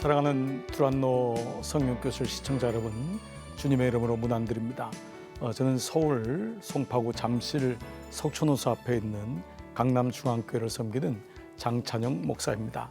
사랑하는 두란노 성령교실 시청자 여러분, 주님의 이름으로 문안드립니다. 어, 저는 서울 송파구 잠실 석촌호수 앞에 있는 강남중앙교회를 섬기는 장찬영 목사입니다.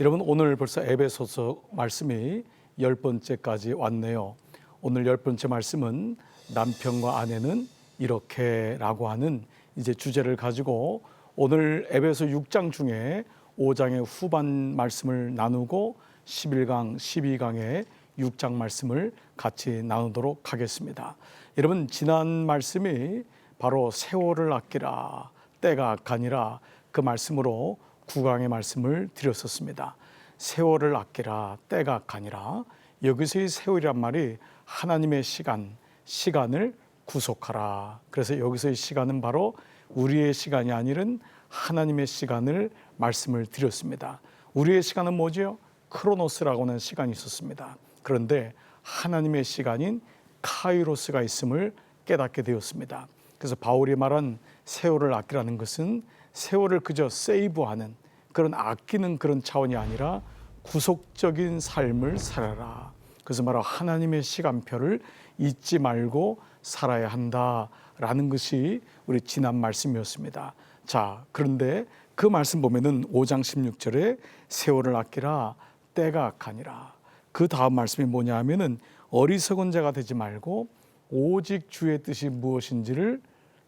여러분 오늘 벌써 에베소서 말씀이 열 번째까지 왔네요. 오늘 열 번째 말씀은 남편과 아내는 이렇게라고 하는 이제 주제를 가지고 오늘 에베소 6장 중에 5장의 후반 말씀을 나누고 11강, 12강의 6장 말씀을 같이 나누도록 하겠습니다. 여러분 지난 말씀이 바로 세월을 아끼라 때가 악하니라 그 말씀으로 9강의 말씀을 드렸었습니다. 세월을 아끼라 때가 악하니라 여기서의 세월이란 말이 하나님의 시간, 시간을 구속하라. 그래서 여기서의 시간은 바로 우리의 시간이 아니른 하나님의 시간을 말씀을 드렸습니다. 우리의 시간은 뭐지요? 크로노스라고 하는 시간이 있었습니다. 그런데 하나님의 시간인 카이로스가 있음을 깨닫게 되었습니다. 그래서 바울이 말한 세월을 아끼라는 것은 세월을 그저 세이브하는 그런 아끼는 그런 차원이 아니라 구속적인 삶을 살아라. 그래서 말로 하나님의 시간표를 잊지 말고 살아야 한다라는 것이 우리 지난 말씀이었습니다. 자, 그런데 그 말씀 보면은 5장 16절에 세월을 아끼라 때가 악하니라. 그 다음 말씀이 뭐냐 하면은 어리석은 자가 되지 말고 오직 주의 뜻이 무엇인지를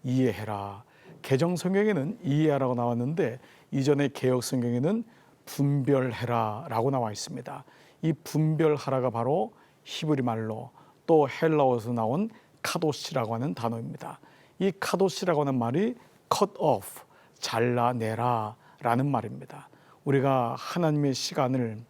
이해해라. 개정 성경에는 이해하라고 나왔는데 이전에 개혁 성경에는 분별해라라고 나와 있습니다. 이 분별하라가 바로 히브리 말로 또 헬라어에서 나온 카도시라고 하는 단어입니다. 이 카도시라고 하는 말이 cut off, 잘라내라라는 말입니다. 우리가 하나님의 시간을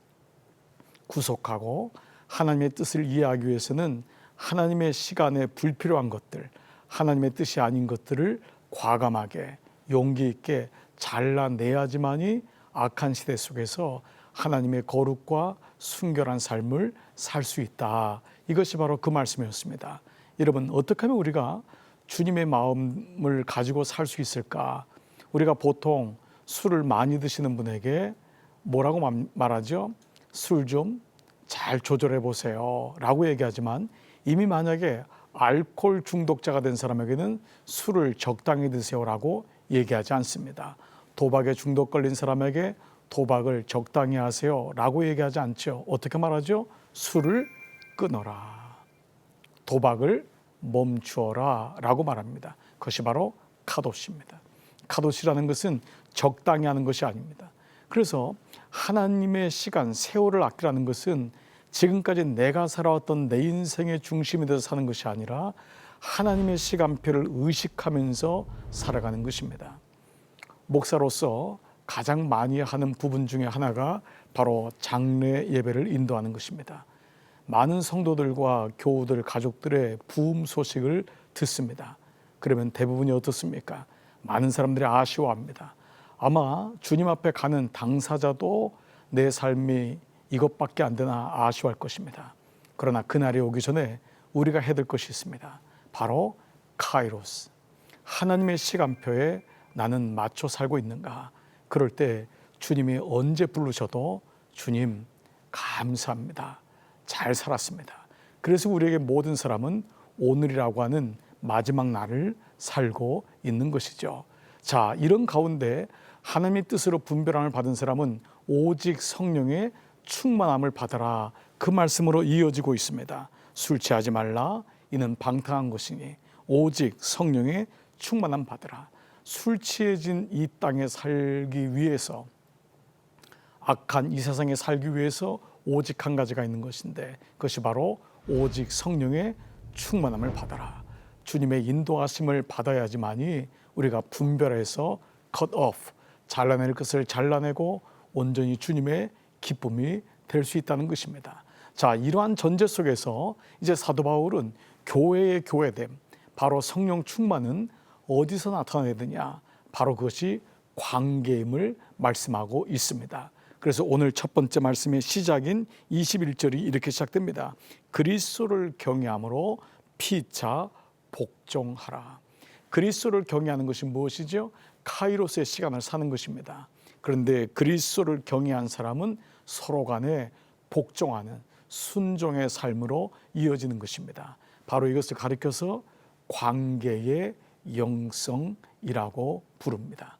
구속하고 하나님의 뜻을 이해하기 위해서는 하나님의 시간에 불필요한 것들, 하나님의 뜻이 아닌 것들을 과감하게 용기 있게 잘라내야지만이 악한 시대 속에서 하나님의 거룩과 순결한 삶을 살 수 있다. 이것이 바로 그 말씀이었습니다. 여러분 어떻게 하면 우리가 주님의 마음을 가지고 살 수 있을까? 우리가 보통 술을 많이 드시는 분에게 뭐라고 말하죠? 술 좀 잘 조절해 보세요. 라고 얘기하지만 이미 만약에 알코올 중독자가 된 사람에게는 술을 적당히 드세요라고 얘기하지 않습니다. 도박에 중독 걸린 사람에게 도박을 적당히 하세요라고 얘기하지 않죠. 어떻게 말하죠? 술을 끊어라. 도박을 멈추어라라고 말합니다. 그것이 바로 카도시입니다. 카도시라는 것은 적당히 하는 것이 아닙니다. 그래서 하나님의 시간, 세월을 아끼라는 것은 지금까지 내가 살아왔던 내 인생의 중심이 되어 사는 것이 아니라 하나님의 시간표를 의식하면서 살아가는 것입니다. 목사로서 가장 많이 하는 부분 중에 하나가 바로 장례 예배를 인도하는 것입니다. 많은 성도들과 교우들, 가족들의 부음 소식을 듣습니다. 그러면 대부분이 어떻습니까? 많은 사람들이 아쉬워합니다. 아마 주님 앞에 가는 당사자도 내 삶이 이것밖에 안 되나 아쉬워할 것입니다. 그러나 그날이 오기 전에 우리가 해야 될 것이 있습니다. 바로 카이로스. 하나님의 시간표에 나는 맞춰 살고 있는가? 그럴 때 주님이 언제 부르셔도 주님 감사합니다. 잘 살았습니다. 그래서 우리에게 모든 사람은 오늘이라고 하는 마지막 날을 살고 있는 것이죠. 자, 이런 가운데 하나님의 뜻으로 분별함을 받은 사람은 오직 성령의 충만함을 받아라. 그 말씀으로 이어지고 있습니다. 술 취하지 말라. 이는 방탕한 것이니 오직 성령의 충만함 받으라. 술 취해진 이 땅에 살기 위해서 악한 이 세상에 살기 위해서 오직 한 가지가 있는 것인데 그것이 바로 오직 성령의 충만함을 받아라. 주님의 인도하심을 받아야지만이 우리가 분별해서 cut off 잘라낼 것을 잘라내고 온전히 주님의 기쁨이 될 수 있다는 것입니다. 자, 이러한 전제 속에서 이제 사도 바울은 교회의 교회됨, 바로 성령 충만은 어디서 나타나야 되냐? 바로 그것이 관계임을 말씀하고 있습니다. 그래서 오늘 첫 번째 말씀의 시작인 21절이 이렇게 시작됩니다. 그리스도를 경외함으로 피차 복종하라. 그리스도를 경외하는 것이 무엇이죠? 카이로스의 시간을 사는 것입니다. 그런데 그리스도를 경외한 사람은 서로 간에 복종하는 순종의 삶으로 이어지는 것입니다. 바로 이것을 가리켜서 관계의 영성이라고 부릅니다.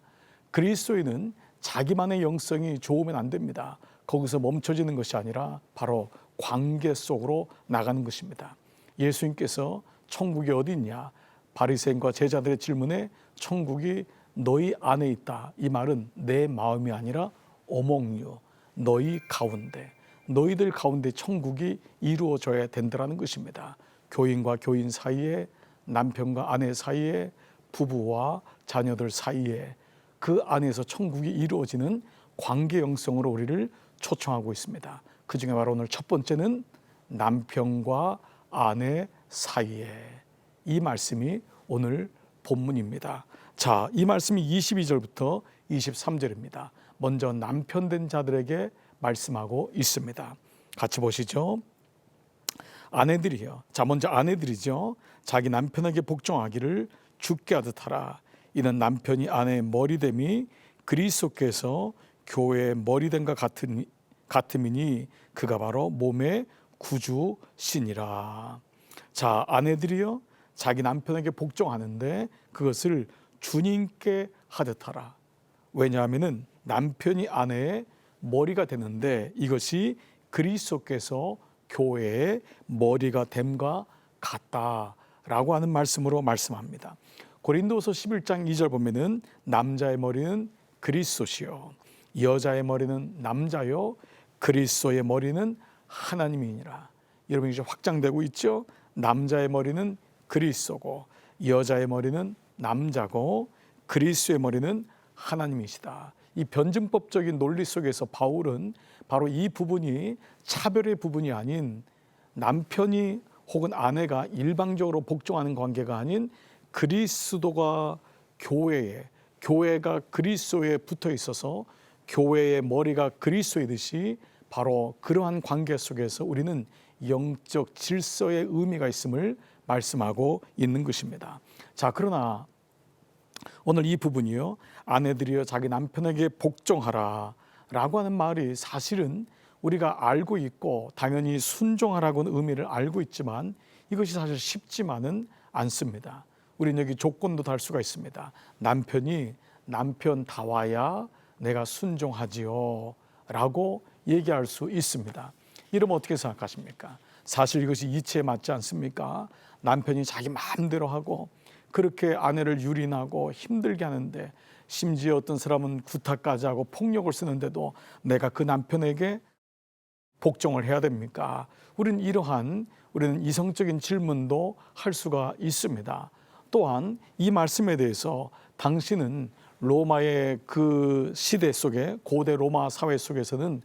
그리스도인은 자기만의 영성이 좋으면 안 됩니다. 거기서 멈춰지는 것이 아니라 바로 관계 속으로 나가는 것입니다. 예수님께서 천국이 어디 있냐? 바리새인과 제자들의 질문에 천국이 너희 안에 있다. 이 말은 내 마음이 아니라 어몽유 너희 가운데 너희들 가운데 천국이 이루어져야 된다라는 것입니다. 교인과 교인 사이에 남편과 아내 사이에 부부와 자녀들 사이에 그 안에서 천국이 이루어지는 관계 영성으로 우리를 초청하고 있습니다. 그 중에 바로 오늘 첫 번째는 남편과 아내 사이에 이 말씀이 오늘 본문입니다. 자, 이 말씀이 22절부터 23절입니다. 먼저 남편 된 자들에게 말씀하고 있습니다. 같이 보시죠. 아내들이요. 자, 먼저 아내들이죠. 자기 남편에게 복종하기를 죽게 하듯 하라. 이는 남편이 아내의 머리됨이 그리스도께서 교회의 머리됨과 같은 같음이니 그가 바로 몸의 구주신이라. 자, 아내들이요. 자기 남편에게 복종하는데 그것을 주님께 하듯 하라. 왜냐하면은 남편이 아내의 머리가 되는데 이것이 그리스도께서 교회의 머리가 됨과 같다라고 하는 말씀으로 말씀합니다. 고린도서 11장 2절 보면은 남자의 머리는 그리스도시요 여자의 머리는 남자요 그리스도의 머리는 하나님이니라. 여러분 이제 확장되고 있죠? 남자의 머리는 그리스도고 여자의 머리는 남자고 그리스도의 머리는 하나님이시다. 이 변증법적인 논리 속에서 바울은 바로 이 부분이 차별의 부분이 아닌 남편이 혹은 아내가 일방적으로 복종하는 관계가 아닌 그리스도가 교회에 교회가 그리스도에 붙어 있어서 교회의 머리가 그리스도이듯이 바로 그러한 관계 속에서 우리는 영적 질서의 의미가 있음을 말씀하고 있는 것입니다. 자, 그러나 오늘 이 부분이요. 아내들이여 자기 남편에게 복종하라 라고 하는 말이 사실은 우리가 알고 있고 당연히 순종하라고는 의미를 알고 있지만 이것이 사실 쉽지만은 않습니다. 우리는 여기 조건도 달 수가 있습니다. 남편이 남편 다와야 내가 순종하지요 라고 얘기할 수 있습니다. 이러면 어떻게 생각하십니까? 사실 이것이 이치에 맞지 않습니까? 남편이 자기 마음대로 하고 그렇게 아내를 유린하고 힘들게 하는데 심지어 어떤 사람은 구타까지 하고 폭력을 쓰는데도 내가 그 남편에게 복종을 해야 됩니까? 우리는 이러한 우리는 이성적인 질문도 할 수가 있습니다. 또한 이 말씀에 대해서 당신은 로마의 그 시대 속에 고대 로마 사회 속에서는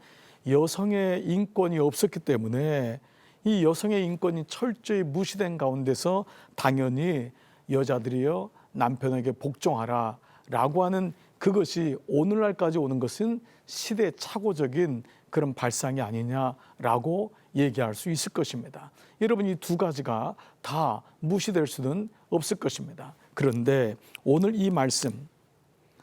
여성의 인권이 없었기 때문에 이 여성의 인권이 철저히 무시된 가운데서 당연히 여자들이여 남편에게 복종하라 라고 하는 그것이 오늘날까지 오는 것은 시대 착오적인 그런 발상이 아니냐라고 얘기할 수 있을 것입니다. 여러분 이 두 가지가 다 무시될 수는 없을 것입니다. 그런데 오늘 이 말씀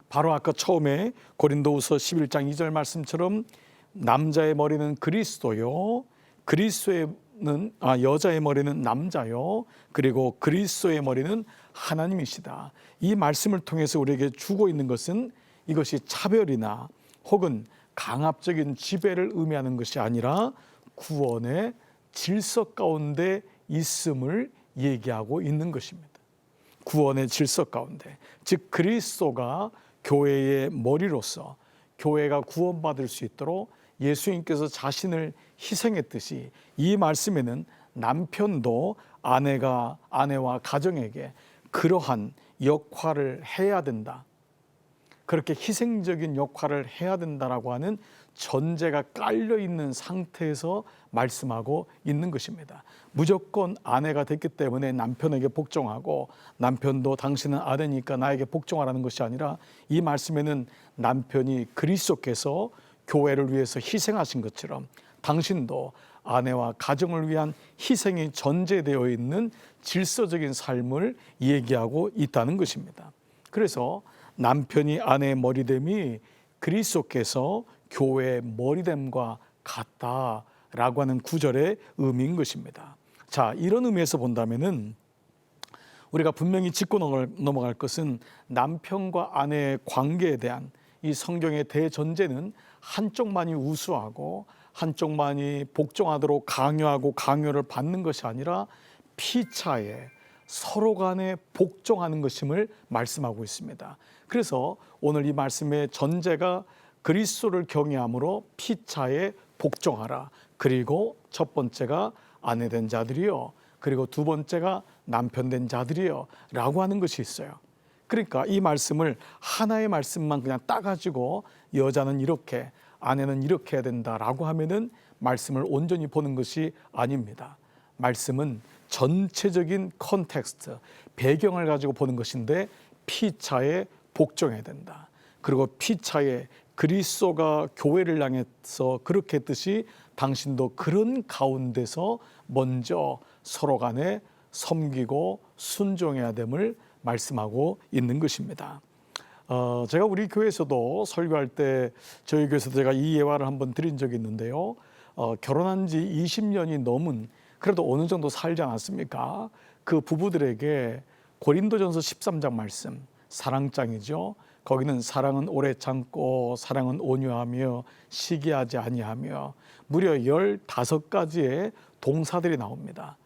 바로 아까 처음에 고린도후서 11장 2절 말씀처럼 남자의 머리는 그리스도요 그리스도 는 아 여자의 머리는 남자요 그리고 그리스도의 머리는 하나님이시다. 이 말씀을 통해서 우리에게 주고 있는 것은 이것이 차별이나 혹은 강압적인 지배를 의미하는 것이 아니라 구원의 질서 가운데 있음을 얘기하고 있는 것입니다. 구원의 질서 가운데 즉 그리스도가 교회의 머리로서 교회가 구원받을 수 있도록 예수님께서 자신을 희생했듯이 이 말씀에는 남편도 아내가 아내와 가정에게 그러한 역할을 해야 된다. 그렇게 희생적인 역할을 해야 된다라고 하는 전제가 깔려 있는 상태에서 말씀하고 있는 것입니다. 무조건 아내가 됐기 때문에 남편에게 복종하고 남편도 당신은 아내니까 나에게 복종하라는 것이 아니라 이 말씀에는 남편이 그리스도께서 교회를 위해서 희생하신 것처럼 당신도 아내와 가정을 위한 희생이 전제되어 있는 질서적인 삶을 얘기하고 있다는 것입니다. 그래서 남편이 아내의 머리됨이 그리스도께서 교회의 머리됨과 같다. 라고 하는 구절의 의미인 것입니다. 자, 이런 의미에서 본다면은 우리가 분명히 짚고 넘어갈 것은 남편과 아내의 관계에 대한 이 성경의 대전제는 한쪽만이 우수하고 한쪽만이 복종하도록 강요하고 강요를 받는 것이 아니라 피차에 서로 간에 복종하는 것임을 말씀하고 있습니다. 그래서 오늘 이 말씀의 전제가 그리스도를 경외함으로 피차에 복종하라. 그리고 첫 번째가 아내 된 자들이요. 그리고 두 번째가 남편 된 자들이요. 라고 하는 것이 있어요. 그러니까 이 말씀을 하나의 말씀만 그냥 따가지고 여자는 이렇게 아내는 이렇게 해야 된다라고 하면은 말씀을 온전히 보는 것이 아닙니다. 말씀은 전체적인 컨텍스트, 배경을 가지고 보는 것인데 피차에 복종해야 된다. 그리고 피차에 그리스도가 교회를 향해서 그렇게 했듯이 당신도 그런 가운데서 먼저 서로 간에 섬기고 순종해야 됨을 말씀하고 있는 것입니다. 어, 제가 우리 교회에서도 설교할 때 저희 교회에서도 제가 이 예화를 한번 드린 적이 있는데요. 어, 결혼한 지 20년이 넘은 그래도 어느 정도 살지 않았습니까? 그 부부들에게 고린도전서 13장 말씀 사랑장이죠. 거기는 사랑은 오래 참고 사랑은 온유하며 시기하지 아니하며 무려 15가지의 동사들이 나옵니다.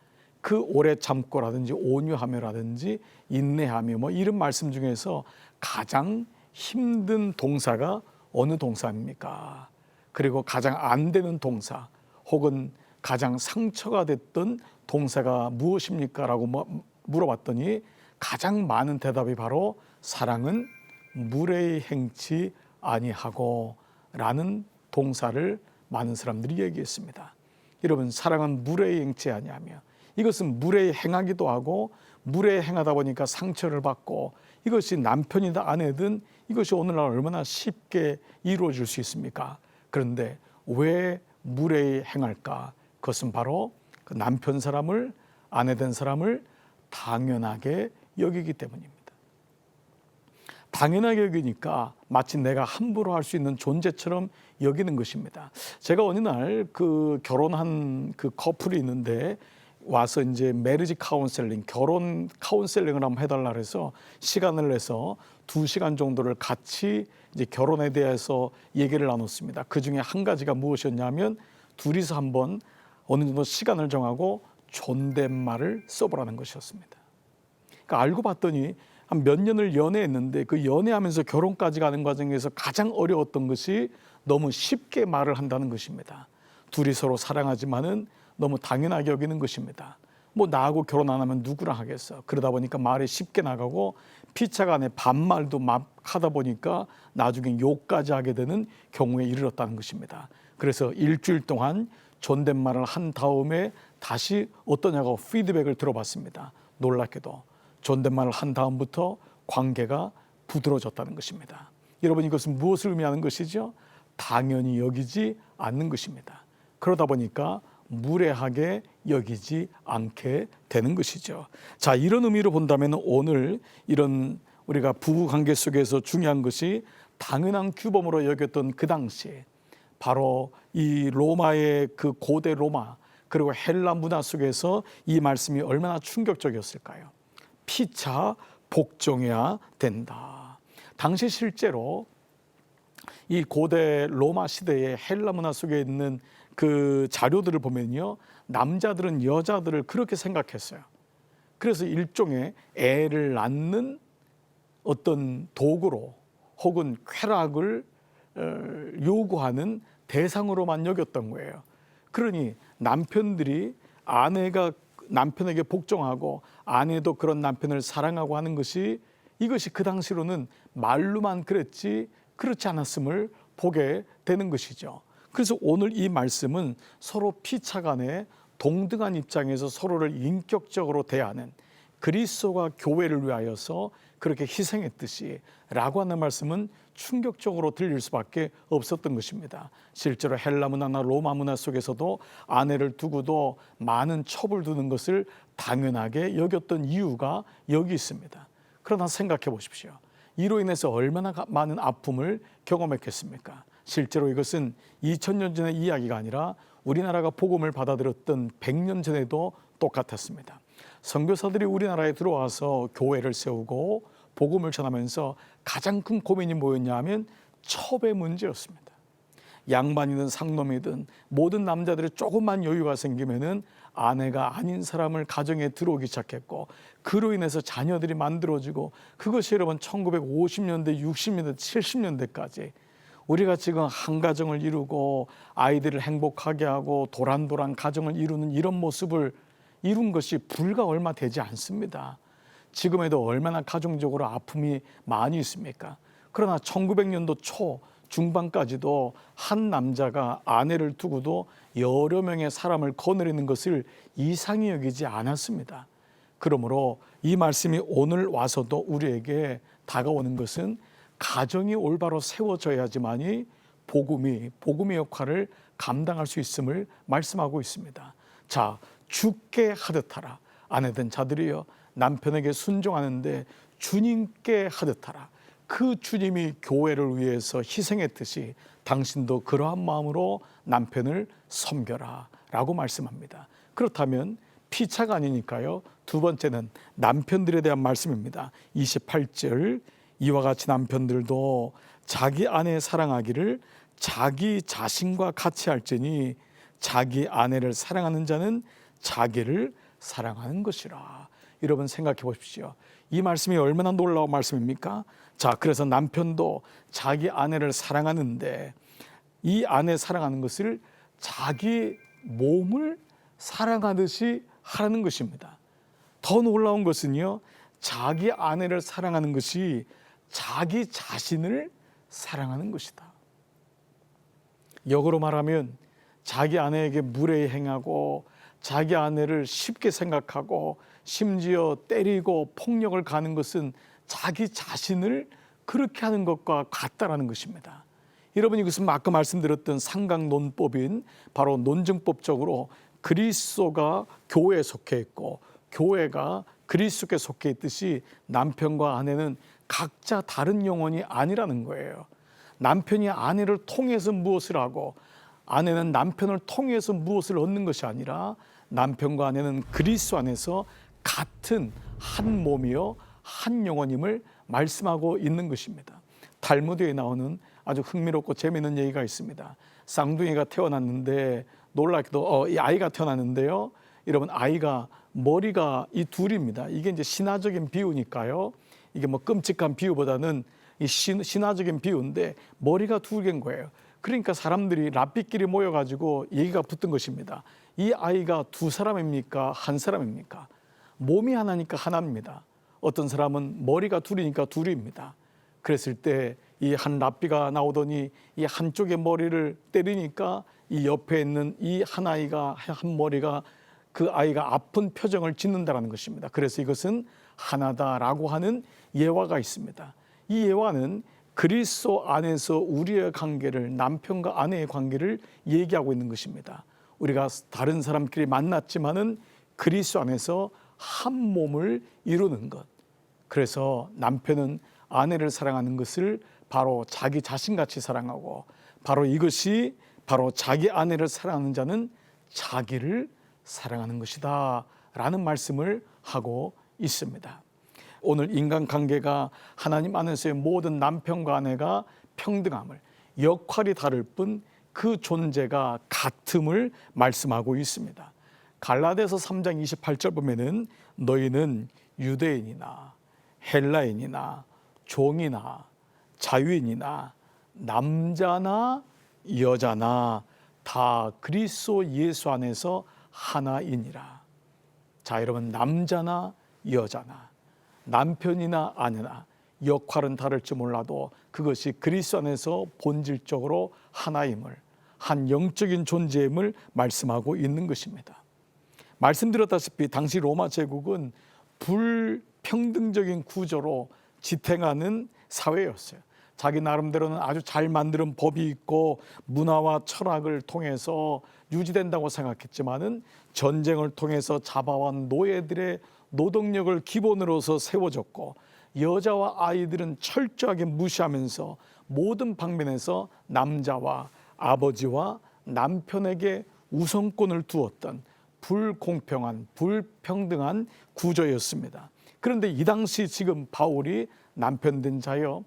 그 오래 참고라든지 온유하며라든지 인내하며 뭐 이런 말씀 중에서 가장 힘든 동사가 어느 동사입니까? 그리고 가장 안 되는 동사 혹은 가장 상처가 됐던 동사가 무엇입니까? 라고 뭐 물어봤더니 가장 많은 대답이 바로 사랑은 무례히 행치 아니하고 라는 동사를 많은 사람들이 얘기했습니다. 여러분 사랑은 무례히 행치 아니하며 이것은 무례히 행하기도 하고 무례히 행하다 보니까 상처를 받고 이것이 남편이든 아내든 이것이 오늘날 얼마나 쉽게 이루어질 수 있습니까? 그런데 왜 무례히 행할까? 그것은 바로 그 남편 사람을 아내 된 사람을 당연하게 여기기 때문입니다. 당연하게 여기니까 마치 내가 함부로 할 수 있는 존재처럼 여기는 것입니다. 제가 어느 날 그 결혼한 그 커플이 있는데 와서 이제 메리지 카운셀링, 결혼 카운셀링을 한번 해달라 그래서 시간을 내서 두 시간 정도를 같이 이제 결혼에 대해서 얘기를 나눴습니다. 그 중에 한 가지가 무엇이었냐면 둘이서 한번 어느 정도 시간을 정하고 존댓말을 써보라는 것이었습니다. 그러니까 알고 봤더니 한 몇 년을 연애했는데 그 연애하면서 결혼까지 가는 과정에서 가장 어려웠던 것이 너무 쉽게 말을 한다는 것입니다. 둘이 서로 사랑하지만은 너무 당연하게 여기는 것입니다. 뭐 나하고 결혼 안 하면 누구랑 하겠어. 그러다 보니까 말이 쉽게 나가고 피차간에 반말도 막 하다 보니까 나중에 욕까지 하게 되는 경우에 이르렀다는 것입니다. 그래서 일주일 동안 존댓말을 한 다음에 다시 어떠냐고 피드백을 들어봤습니다. 놀랍게도 존댓말을 한 다음부터 관계가 부드러워졌다는 것입니다. 여러분 이것은 무엇을 의미하는 것이죠? 당연히 여기지 않는 것입니다. 그러다 보니까 무례하게 여기지 않게 되는 것이죠. 자, 이런 의미로 본다면 오늘 이런 우리가 부부 관계 속에서 중요한 것이 당연한 규범으로 여겼던 그 당시에 바로 이 로마의 그 고대 로마 그리고 헬라 문화 속에서 이 말씀이 얼마나 충격적이었을까요? 피차 복종해야 된다. 당시 실제로 이 고대 로마 시대의 헬라 문화 속에 있는 그 자료들을 보면요. 남자들은 여자들을 그렇게 생각했어요. 그래서 일종의 애를 낳는 어떤 도구로 혹은 쾌락을 어, 요구하는 대상으로만 여겼던 거예요. 그러니 남편들이 아내가 남편에게 복종하고 아내도 그런 남편을 사랑하고 하는 것이 이것이 그 당시로는 말로만 그랬지 그렇지 않았음을 보게 되는 것이죠. 그래서 오늘 이 말씀은 서로 피차 간에 동등한 입장에서 서로를 인격적으로 대하는 그리스도가 교회를 위하여서 그렇게 희생했듯이 라고 하는 말씀은 충격적으로 들릴 수밖에 없었던 것입니다. 실제로 헬라 문화나 로마 문화 속에서도 아내를 두고도 많은 첩을 두는 것을 당연하게 여겼던 이유가 여기 있습니다. 그러나 생각해 보십시오. 이로 인해서 얼마나 많은 아픔을 경험했겠습니까? 실제로 이것은 2000년 전의 이야기가 아니라 우리나라가 복음을 받아들였던 100년 전에도 똑같았습니다. 선교사들이 우리나라에 들어와서 교회를 세우고 복음을 전하면서 가장 큰 고민이 뭐였냐면 첩의 문제였습니다. 양반이든 상놈이든 모든 남자들이 조금만 여유가 생기면은 아내가 아닌 사람을 가정에 들어오기 시작했고 그로 인해서 자녀들이 만들어지고 그것이 여러분 1950년대, 60년대, 70년대까지 우리가 지금 한 가정을 이루고 아이들을 행복하게 하고 도란도란 가정을 이루는 이런 모습을 이룬 것이 불과 얼마 되지 않습니다. 지금에도 얼마나 가정적으로 아픔이 많이 있습니까? 그러나 1900년도 초 중반까지도 한 남자가 아내를 두고도 여러 명의 사람을 거느리는 것을 이상히 여기지 않았습니다. 그러므로 이 말씀이 오늘 와서도 우리에게 다가오는 것은 가정이 올바로 세워져야지만이 복음이 복음의 역할을 감당할 수 있음을 말씀하고 있습니다. 자, 죽게 하듯하라. 아내된 자들이여 남편에게 순종하는데 주님께 하듯하라. 그 주님이 교회를 위해서 희생했듯이 당신도 그러한 마음으로 남편을 섬겨라. 라고 말씀합니다. 그렇다면 피차가 아니니까요. 두 번째는 남편들에 대한 말씀입니다. 28절 이와 같이 남편들도 자기 아내 사랑하기를 자기 자신과 같이 할지니 자기 아내를 사랑하는 자는 자기를 사랑하는 것이라. 여러분 생각해 보십시오. 이 말씀이 얼마나 놀라운 말씀입니까? 자, 그래서 남편도 자기 아내를 사랑하는데 이 아내 사랑하는 것을 자기 몸을 사랑하듯이 하라는 것입니다. 더 놀라운 것은요, 자기 아내를 사랑하는 것이 자기 자신을 사랑하는 것이다. 역으로 말하면 자기 아내에게 무례히 행하고 자기 아내를 쉽게 생각하고 심지어 때리고 폭력을 가는 것은 자기 자신을 그렇게 하는 것과 같다라는 것입니다. 여러분 이것은 아까 말씀드렸던 상강 논법인 바로 논증법적으로 그리스도가 교회에 속해 있고 교회가 그리스도께 속해 있듯이 남편과 아내는 각자 다른 영혼이 아니라는 거예요. 남편이 아내를 통해서 무엇을 하고 아내는 남편을 통해서 무엇을 얻는 것이 아니라 남편과 아내는 그리스도 안에서 같은 한 몸이요 한 영혼임을 말씀하고 있는 것입니다. 달무드에 나오는 아주 흥미롭고 재미있는 얘기가 있습니다. 쌍둥이가 태어났는데 놀랍게도 어, 이 아이가 태어났는데요. 여러분 아이가 머리가 이 둘입니다. 이게 이제 신화적인 비유니까요. 이게 뭐 끔찍한 비유보다는 이 신, 신화적인 비유인데 머리가 두 개인 거예요. 그러니까 사람들이 랍비끼리 모여가지고 얘기가 붙은 것입니다. 이 아이가 두 사람입니까? 한 사람입니까? 몸이 하나니까 하나입니다. 어떤 사람은 머리가 둘이니까 둘입니다. 그랬을 때 이 한 랍비가 나오더니 이 한쪽의 머리를 때리니까 이 옆에 있는 이한 아이가 한 머리가 그 아이가 아픈 표정을 짓는다라는 것입니다. 그래서 이것은 하나다라고 하는 예화가 있습니다. 이 예화는 그리스도 안에서 우리의 관계를 남편과 아내의 관계를 얘기하고 있는 것입니다. 우리가 다른 사람끼리 만났지만은 그리스도 안에서 한 몸을 이루는 것. 그래서 남편은 아내를 사랑하는 것을 바로 자기 자신같이 사랑하고 바로 이것이 바로 자기 아내를 사랑하는 자는 자기를 사랑하는 것이다 라는 말씀을 하고 있습니다. 오늘 인간관계가 하나님 안에서의 모든 남편과 아내가 평등함을 역할이 다를 뿐 그 존재가 같음을 말씀하고 있습니다. 갈라디아서 3장 28절 보면은 너희는 유대인이나 헬라인이나 종이나 자유인이나 남자나 여자나 다 그리스도 예수 안에서 하나이니라. 자, 여러분 남자나 여자나 남편이나 아내나 역할은 다를지 몰라도 그것이 그리스도 안에서 본질적으로 하나임을 한 영적인 존재임을 말씀하고 있는 것입니다. 말씀드렸다시피 당시 로마 제국은 불평등적인 구조로 지탱하는 사회였어요. 자기 나름대로는 아주 잘 만드는 법이 있고 문화와 철학을 통해서 유지된다고 생각했지만은 전쟁을 통해서 잡아온 노예들의 노동력을 기본으로서 세워졌고 여자와 아이들은 철저하게 무시하면서 모든 방면에서 남자와 아버지와 남편에게 우선권을 두었던 불공평한 불평등한 구조였습니다. 그런데 이 당시 지금 바울이 남편 된 자여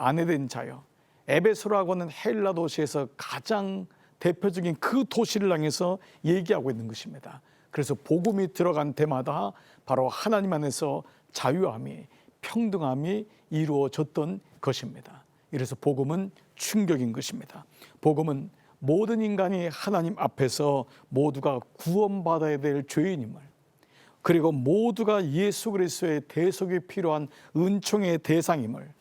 아내 된 자여 에베소라고 하는 헬라 도시에서 가장 대표적인 그 도시를 향해서 얘기하고 있는 것입니다. 그래서 복음이 들어간 때마다 바로 하나님 안에서 자유함이 평등함이 이루어졌던 것입니다. 이래서 복음은 충격인 것입니다. 복음은 모든 인간이 하나님 앞에서 모두가 구원받아야 될 죄인임을 그리고 모두가 예수 그리스도의 대속이 필요한 은총의 대상임을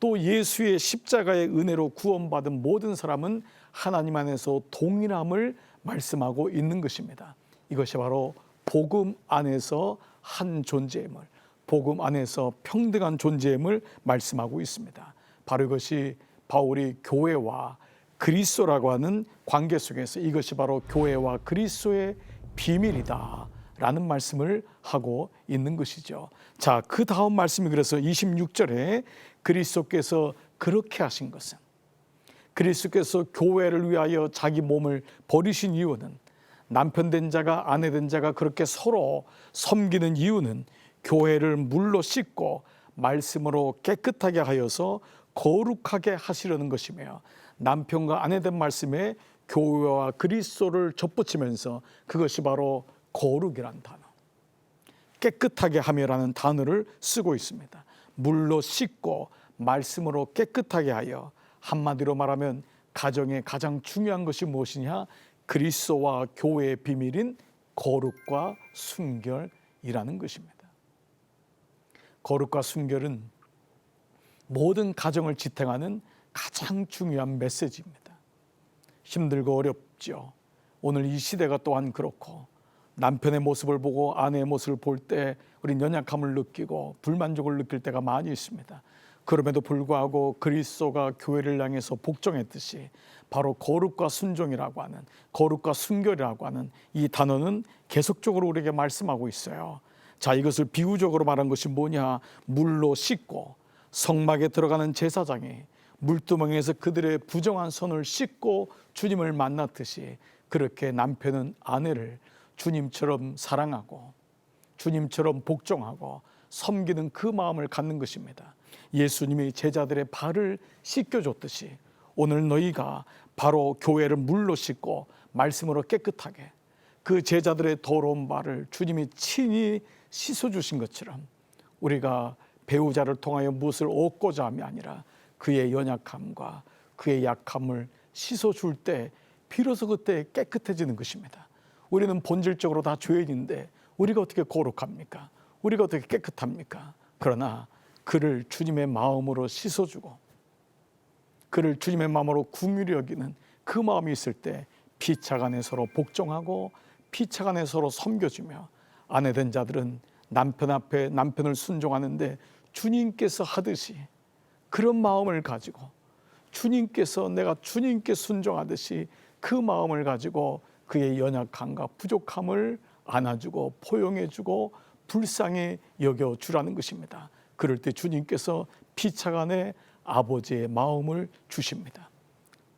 또 예수의 십자가의 은혜로 구원받은 모든 사람은 하나님 안에서 동일함을 말씀하고 있는 것입니다. 이것이 바로 복음 안에서 한 존재임을 복음 안에서 평등한 존재임을 말씀하고 있습니다. 바로 이것이 바울이 교회와 그리스도라고 하는 관계 속에서 이것이 바로 교회와 그리스도의 비밀이다 라는 말씀을 하고 있는 것이죠. 자, 그 다음 말씀이 그래서 26절에 그리스도께서 그렇게 하신 것은 그리스도께서 교회를 위하여 자기 몸을 버리신 이유는 남편 된 자가 아내 된 자가 그렇게 서로 섬기는 이유는 교회를 물로 씻고 말씀으로 깨끗하게 하여서 거룩하게 하시려는 것이며 남편과 아내 된 말씀에 교회와 그리스도를 접붙이면서 그것이 바로 거룩이란 단어. 깨끗하게 하며라는 단어를 쓰고 있습니다. 물로 씻고 말씀으로 깨끗하게 하여 한마디로 말하면 가정의 가장 중요한 것이 무엇이냐? 그리스도와 교회의 비밀인 거룩과 순결이라는 것입니다. 거룩과 순결은 모든 가정을 지탱하는 가장 중요한 메시지입니다. 힘들고 어렵죠. 오늘 이 시대가 또한 그렇고 남편의 모습을 보고 아내의 모습을 볼 때 우리 연약함을 느끼고 불만족을 느낄 때가 많이 있습니다. 그럼에도 불구하고 그리스도가 교회를 향해서 복종했듯이 바로 거룩과 순종이라고 하는 거룩과 순결이라고 하는 이 단어는 계속적으로 우리에게 말씀하고 있어요. 자, 이것을 비유적으로 말한 것이 뭐냐? 물로 씻고 성막에 들어가는 제사장이 물두멍에서 그들의 부정한 손을 씻고 주님을 만났듯이 그렇게 남편은 아내를 주님처럼 사랑하고 주님처럼 복종하고 섬기는 그 마음을 갖는 것입니다. 예수님이 제자들의 발을 씻겨줬듯이 오늘 너희가 바로 교회를 물로 씻고 말씀으로 깨끗하게 그 제자들의 더러운 발을 주님이 친히 씻어 주신 것처럼 우리가 배우자를 통하여 무엇을 얻고자 함이 아니라 그의 연약함과 그의 약함을 씻어 줄 때 비로소 그때 깨끗해지는 것입니다. 우리는 본질적으로 다 죄인인데 우리가 어떻게 거룩합니까? 우리가 어떻게 깨끗합니까? 그러나 그를 주님의 마음으로 씻어주고 그를 주님의 마음으로 궁휼히 여기는 그 마음이 있을 때 피차 간에 서로 복종하고 피차 간에 서로 섬겨주며 아내 된 자들은 남편 앞에 남편을 순종하는데 주님께서 하듯이 그런 마음을 가지고 주님께서 내가 주님께 순종하듯이 그 마음을 가지고 그의 연약함과 부족함을 안아주고 포용해주고 불쌍히 여겨주라는 것입니다. 그럴 때 주님께서 피차간에 아버지의 마음을 주십니다.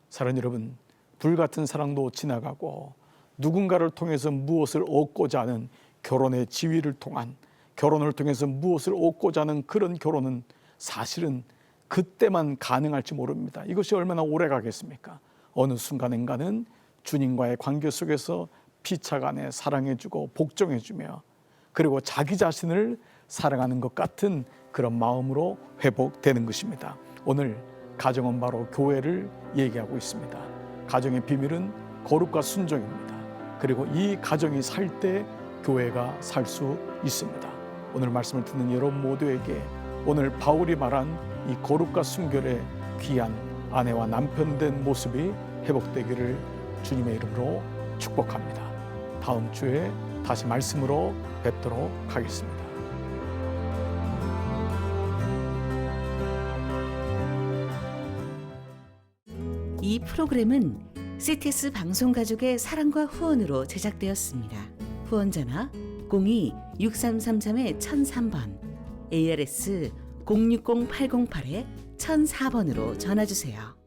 사랑 여러분, 불같은 사랑도 지나가고 누군가를 통해서 무엇을 얻고자 하는 결혼의 지위를 통한 결혼을 통해서 무엇을 얻고자 하는 그런 결혼은 사실은 그때만 가능할지 모릅니다. 이것이 얼마나 오래 가겠습니까? 어느 순간인가는 주님과의 관계 속에서 피차간에 사랑해주고 복종해주며 그리고 자기 자신을 사랑하는 것 같은 그런 마음으로 회복되는 것입니다. 오늘 가정은 바로 교회를 얘기하고 있습니다. 가정의 비밀은 거룩과 순종입니다. 그리고 이 가정이 살 때 교회가 살 수 있습니다. 오늘 말씀을 듣는 여러분 모두에게 오늘 바울이 말한 이 거룩과 순결의 귀한 아내와 남편 된 모습이 회복되기를 주님의 이름으로 축복합니다. 다음 주에 다시 말씀으로 뵙도록 하겠습니다. 이 프로그램은 CTS 방송 가족의 사랑과 후원으로 제작되었습니다. 후원전화 02-6333-1003번 ARS 060-808-1004번으로 전화주세요.